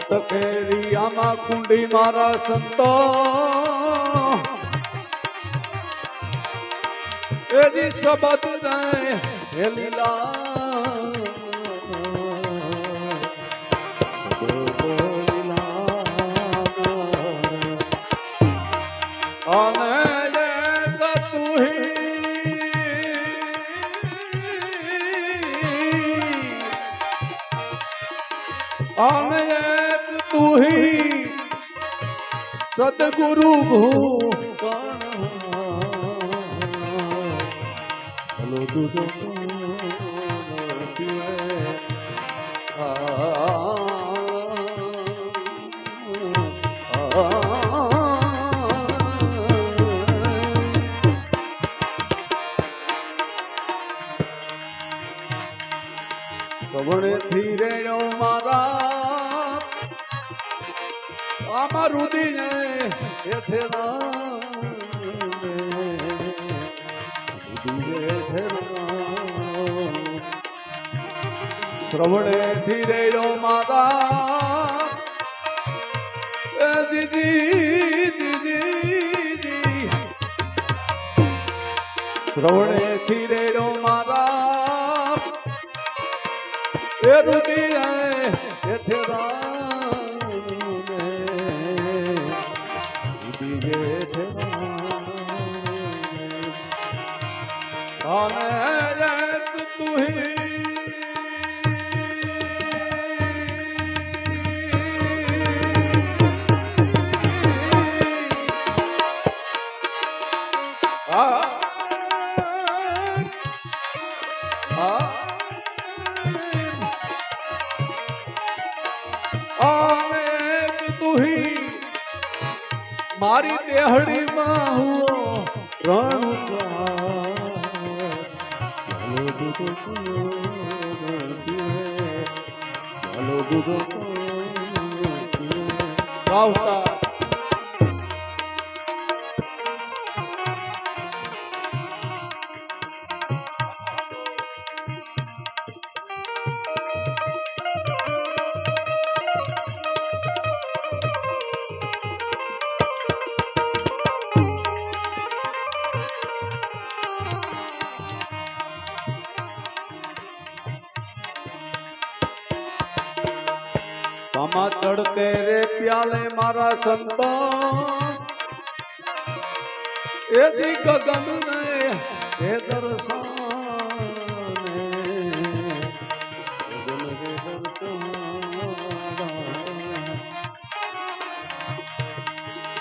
સત ફેરિયામાં કુંડી મારા સંતો. એજી સબત જાય હે લીલા só tem guru. શ્રવણેથી રેણો માતા એ દીદી દીદી શ્રવણેથી રેણો મારા. એ રુદીએ હેઠે રામે. મારા સંતો એથી ગગન ને હે.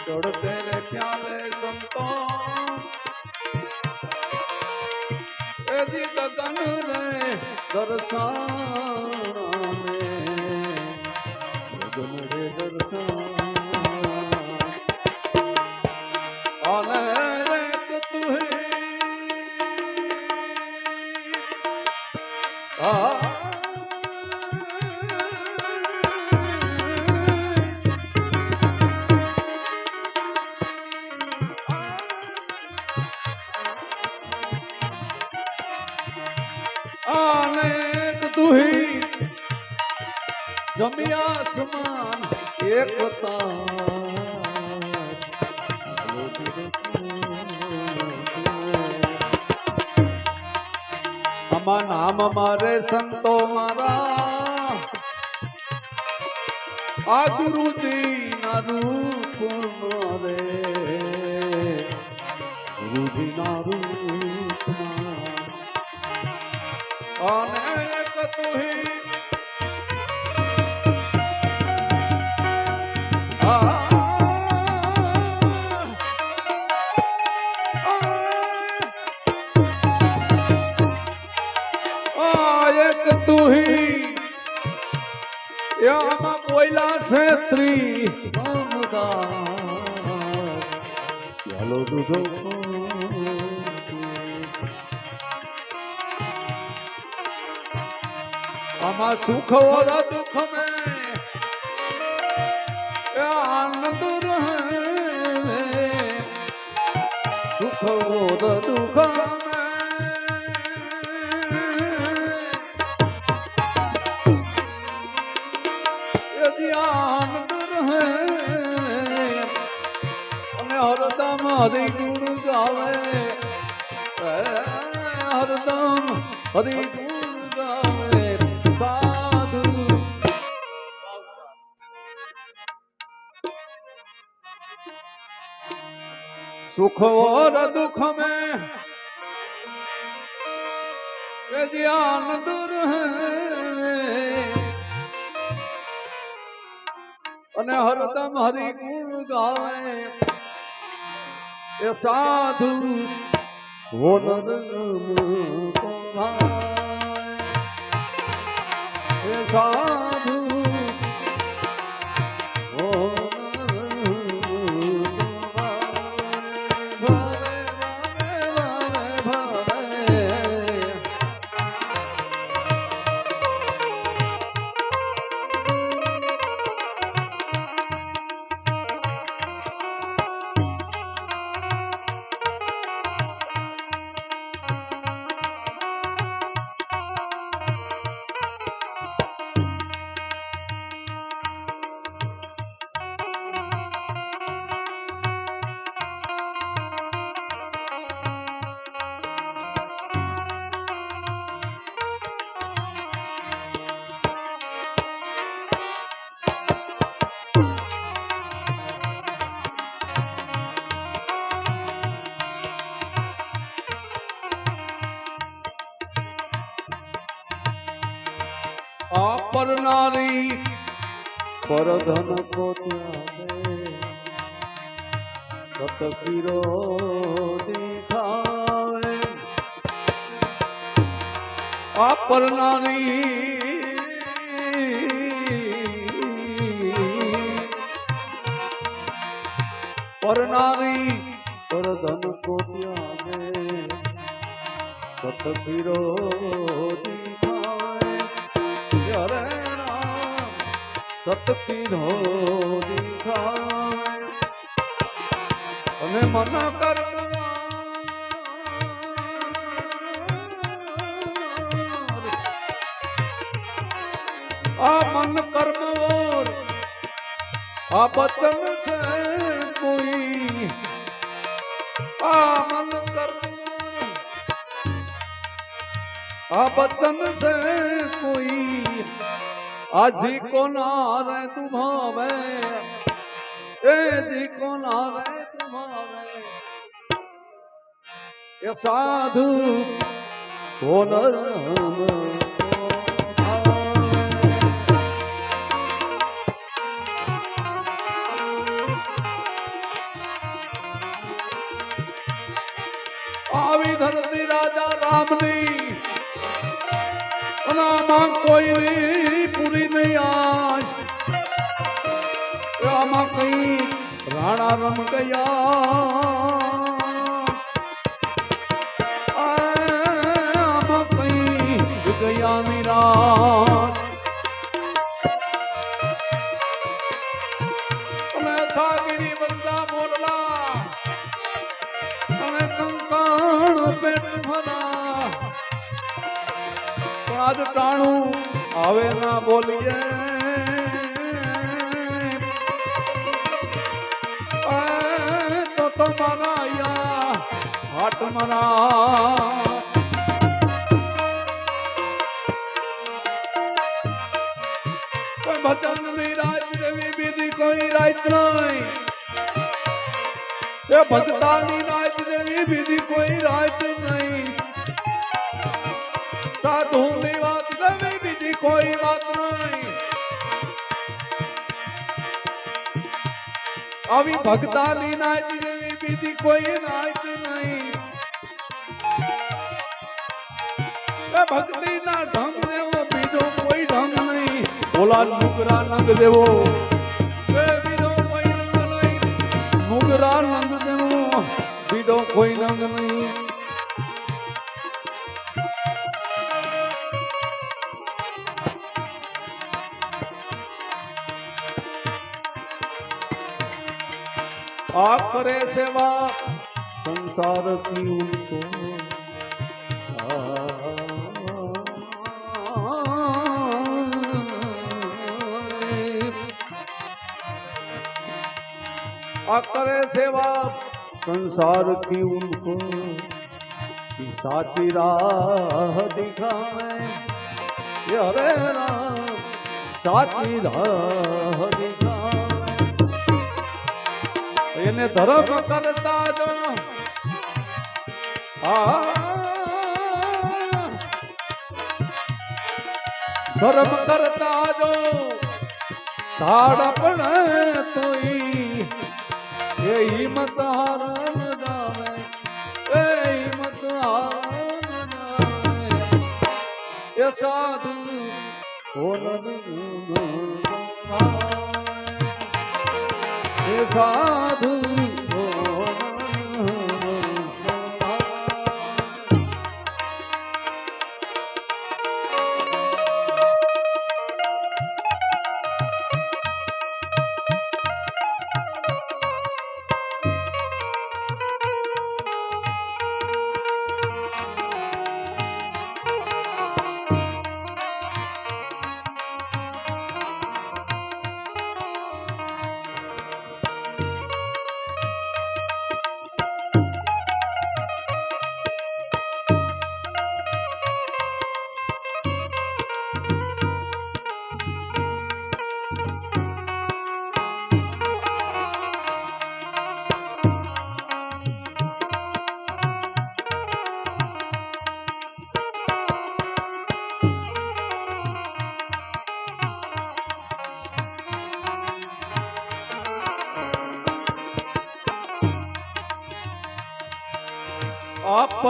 ચડતે રે પ્યાલે સંતો એથી ગગન રે દર્શાને આમાં નામ મારે સંતો મારા આ ગુરુજી ના રૂપ મારે ગુરુજી ના રૂપ આમાં સુખ ઓર દુઃખ મે આનંદ રહે સુખ ઓર દુઃખ આનંદ રહે અને હરદમ હરિ ગુણ ગાવે હરદમ હરિ सुख और સુખ ઓર દુઃખ મેં. આનંદ અને હરદમ હરી ગુણ ગાવે. એ સાધુ એ સાધુ પરધન કો ત્યાગે સતપીરો દેખાવે આ પરનારી પરધન કો ત્યાગે સતપીરો દેખાવે. સતપીરો દેખાય અને મન કર આ મન કર્મ ઓર આ બચન છે કોઈ આ મન કર્મ આ બચન છે કોઈ આજી કો નારે ભાવે? એ જી કો નારે ભાવે? એ સાધુ હોનર આવી ધરતી રાજા રામની આમાં કોઈ પૂરી નહીં આશ. આમાં કઈ રાણા રમ ગયા. આમાં કઈ ગયા નિરાશ આજ ટાણું હવે ના બોલીએ. તો તમારા મરા ભજનની રાત બીજી કોઈ રાત નહીં. એ ભજતાની રાત બીજી કોઈ રાત નહીં. સાધુ કોઈ વાત નહીં. આવી ભક્તાની નાચ જેવી બીજી કોઈ નાચ નહીં. ભક્તિ ના ઢમ જેવો બીજો કોઈ ઢમ નહીં. ઓલા નુકરા નંગ દેવો બીજો કોઈ નંગ નહીં. નુકરા નંગ દેવો બીજો કોઈ નંગ નહીં. આખરે સેવા સંસારથી ઉલટો આખરે સેવા સંસારથી ઉલટો સાચી રાહ દેખાય. હરે રામ, સાચી રાહ એને ધર્મ કરતા જો. ધર્મ કરતા જો. ધાડ પણ તોઈ એ હિંમત હાર ન જાવે એ હિંમત હાર જાવે એ સાધુ એ સાધુ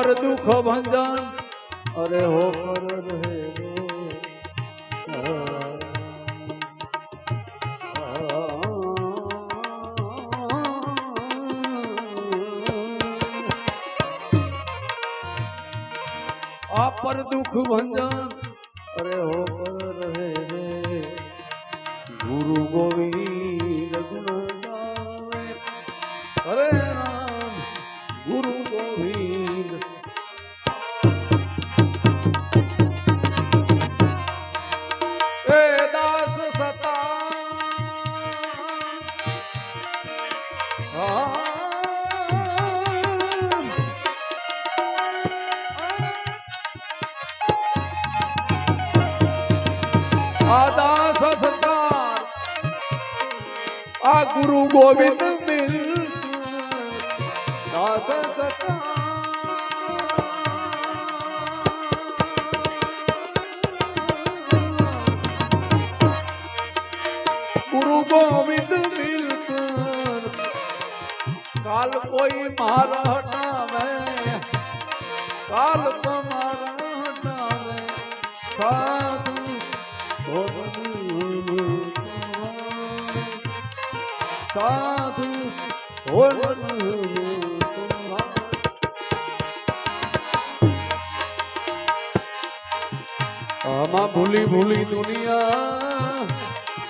પર દુઃખ ભંજન, અરે હો પર રહે આ પર દુઃખ ભંજન, અરે હો પર રહે ગુરુ ગોવિંદ ગુણ અરે સતાર આ ગુરુ ગોવિંદ મિલ દાસ સતા ગુરુ ગોવિંદ મિલકર કાલ કોઈ મારા આમાં ભૂલી ભૂલી દુનિયા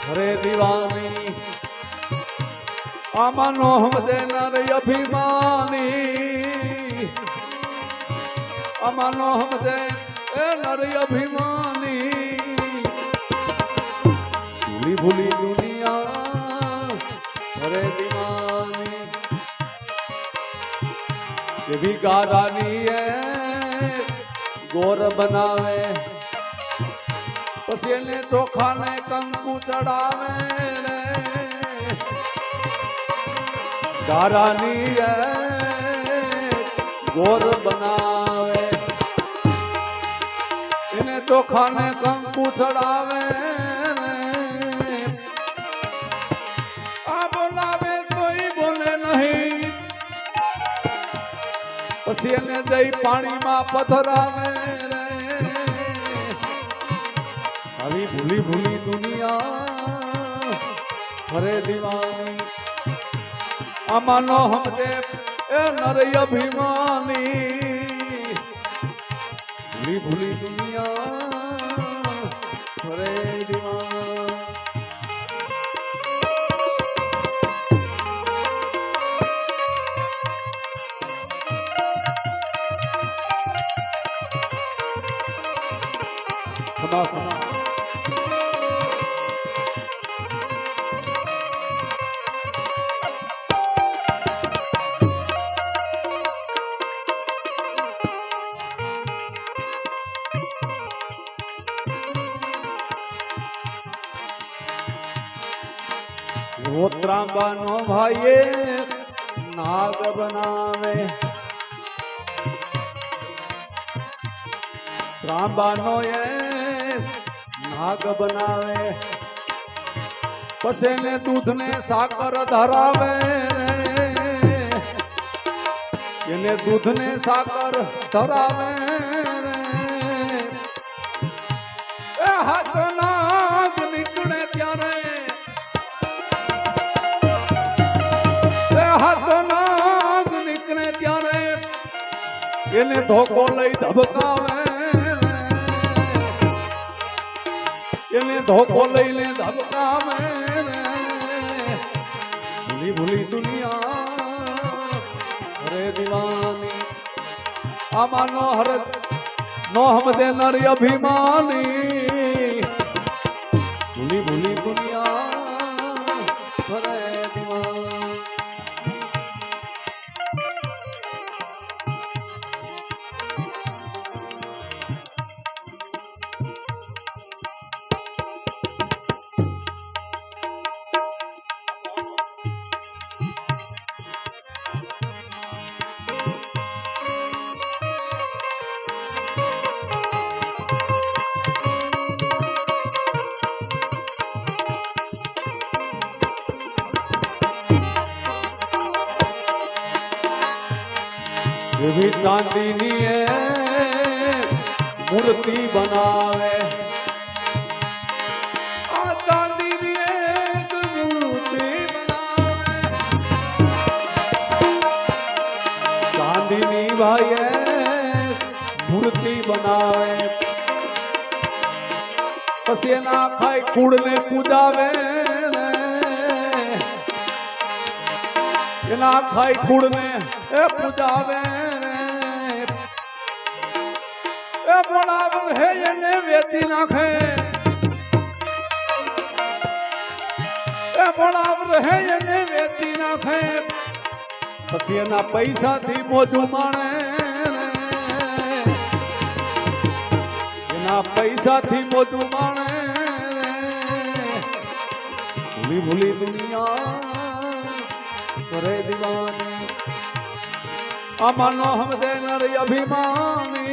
હરે દિવાની. આમાં નો હમદે નર અભિમાની. આમાં નો હમદે એ નર અભિમાની. ભૂલી ભૂલી દુનિયા એવી ભિખારાની એ ગોર બનાવે. પછી એને ચોખાને કંકુ ચડાવે રે. ગારાની એ ગોર બનાવે. એને ચોખાને કંકુ ચડાવે પછી એને જઈ પાણીમાં પથરાવે આવી ભૂલી ભૂલી દુનિયા ફરે દિવાની. આમાં નો હમદે એ નર અભિમાની. ભૂલી ભૂલી દુનિયા હરે ખમા ખમા રોત્રાંબાનો ભાઈએ નાગ બનાવે. ત્રાંબાનો એ નાગ બનાવે. પછી ને દૂધ ને સાકર ધરાવે. એને દૂધ ને સાકર ધરાવે. હાથ નીકળે ત્યારે. હાથ નાગ નીકળે ત્યારે. એને ધોકો લઈ ધબકાવે. એને ધોકો લઈને ધબકાવે ભૂલી ભૂલી દુનિયા. રે દિવાની આમાં નો હર, નો હમદે નરી અભિમાની. એવી ચાંદીની એ મૂર્તિ બનાવે. આ મૂર્તિ ભાઈએ મૂર્તિ બનાવે. પછી એના કુળને પૂજાવે. ને એના ખાઈ કુળને એ પૂજાવે એ બોલાવ હે એને વેચી નાખે. એ બોલાવ રહે એને વેચી નાખે. પછી એના પૈસાથી મોજું માણે એના પૈસાથી મોજું માણે ભૂલી ભૂલી દુનિયા કરે દીવાની. અમાનો હમદે નર અભિમાની